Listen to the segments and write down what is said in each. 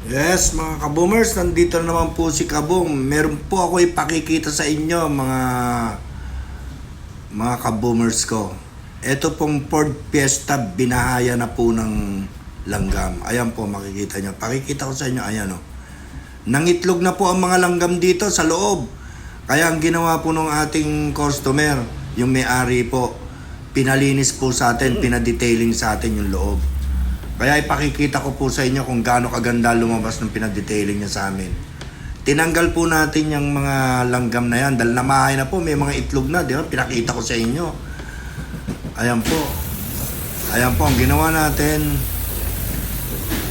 Yes, mga kaboomers, nandito na naman po si Kabong. Meron po ako ipakikita sa inyo, mga mga kaboomers ko. Ito pong Ford Fiesta, binahaya na po ng langgam. Ayan po, makikita nyo. Pakikita ko sa inyo, ayan o. Nangitlog na po ang mga langgam dito sa loob. Kaya ang ginawa po ng ating customer, yung may-ari po, pinalinis po sa atin, pinadetailing sa atin yung loob. Kaya ipakikita ko po sa inyo kung gaano kaganda lumabas ng pinadetailing niya sa amin. Tinanggal po natin yung mga langgam na yan dahil namahay na po, may mga itlog na, di ba? Pinakita ko sa inyo. Ayan po. Ayan po, ang ginawa natin,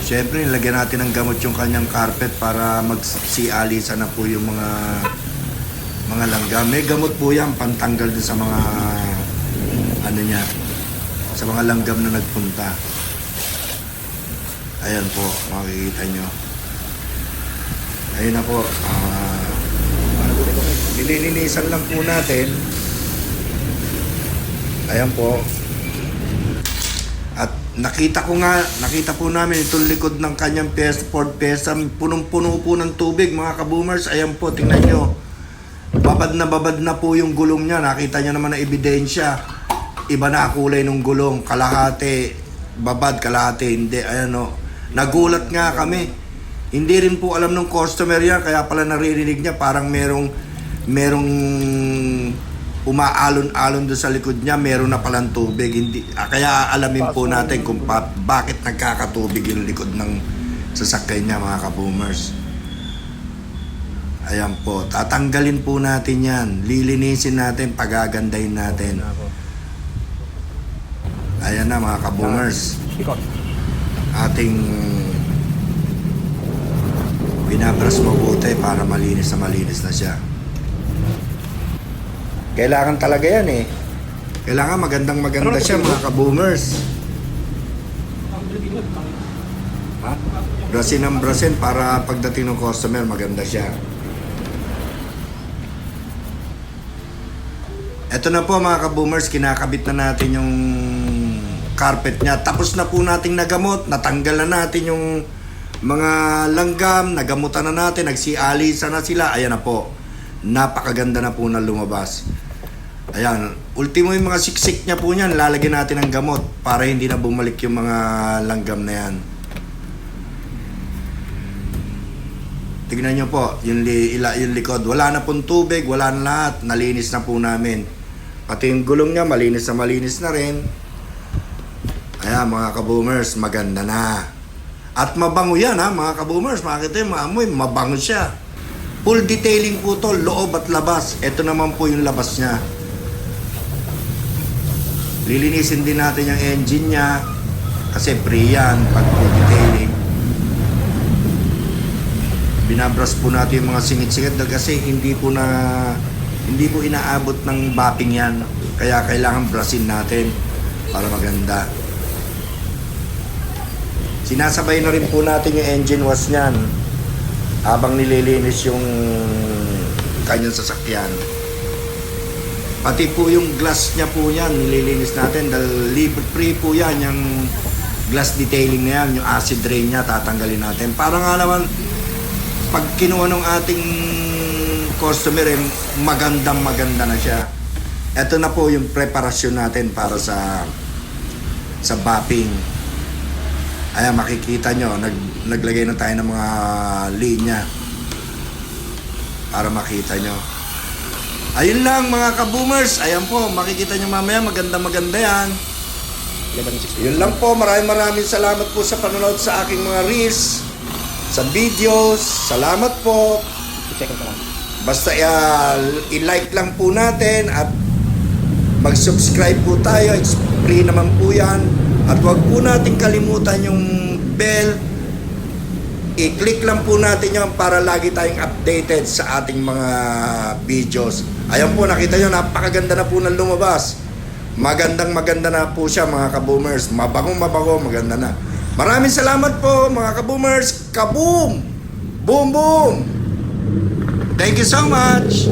Siyempre, nilagyan natin ng gamot yung kanyang carpet para magsialisa na po yung mga mga langgam. May gamot po yan, pantanggal din sa mga ano niya, sa mga langgam na nagpunta. Ayan po, makikita nyo. Ayun na po. ah nililinisan lang po natin. Ayan po. At nakita ko nga, nakita po namin itong likod ng kanyang PS, Ford Fiesta, punong-puno po ng tubig mga kaboomers. Ayan po, tingnan nyo. Babad na babad na po yung gulong niya. Nakita nyo naman ang ebidensya. Iba na kulay ng gulong. Kalahati, babad, kalahati, hindi. Ayan o. Nagulat nga kami. Hindi rin po alam ng customer yan, kaya pala naririnig niya parang merong merong umaalon-alon doon sa likod niya, meron na palang tubig. Hindi, ah, kaya aalamin po natin kung pa, bakit nagkakatubig yung likod ng sasakyan niya mga kaboomers. Ayan po, tatanggalin po natin yan. Lilinisin natin, pagagandahin natin. Ayan na mga kaboomers. Ikot. Ating binabras mabuti para malinis na malinis na siya. Kailangan talaga yan eh. Kailangan magandang maganda siya mga kaboomers. Ha? Brasin ng brasin para pagdating ng customer maganda siya. Ito na po mga kaboomers, kinakabit na natin yung carpet niya. Tapos na po nating nagamot, natanggal na natin yung mga langgam, nagamutan na natin, nagsialisa na sila. Ayan na po. Napakaganda na po na lumabas. Ayan, ultimo yung mga siksik niya po niyan, lalagyan natin ng gamot para hindi na bumalik yung mga langgam na yan. Tignan nyo po, yung, li, ila, yung likod. Wala na pong tubig, wala na lahat. Nalinis na po namin. Pati yung gulong niya, malinis na malinis na rin. Ayan, mga kaboomers, maganda na. At mabango yan, ha, mga kaboomers. Makikita yung maamoy, mabango siya. Full detailing po to, loob at labas. Ito naman po yung labas niya. Lilinisin din natin yung engine niya. Kasi free yan pag full detailing. Binabras po natin yung mga singit-singit dahil kasi hindi po na hindi po inaabot ng bapping yan. Kaya kailangan brasin natin para maganda. Sinasabay na rin po natin yung engine wash niyan habang nililinis yung kanyang sasakyan. Pati po yung glass niya po yan, nililinis natin dahil libre free po yan, yung glass detailing na yan, yung acid rain niya, tatanggalin natin. Para nga naman, pag kinuha ng ating customer, eh, magandang maganda na siya. Ito na po yung preparasyon natin para sa sa bapping. Ayan, makikita nyo, nag, naglagay na tayo ng mga linya para makita nyo. Ayun lang mga kaboomers. Ayan po, makikita nyo mamaya, maganda maganda yan. Level 6. Yun lang po, maraming maraming salamat po sa panonood sa aking mga reels, sa videos. Salamat po. Basta uh, i-like lang po natin at mag-subscribe po tayo. It's free naman po yan. At huwag po natin kalimutan yung bell. I-click lang po natin yan para lagi tayong updated sa ating mga videos. Ayan po, nakita nyo, napakaganda na po ng lumabas. Magandang maganda na po siya mga kaboomers. Mabagong mabago, maganda na. Maraming salamat po mga kaboomers. Kaboom! Boom boom! Thank you so much!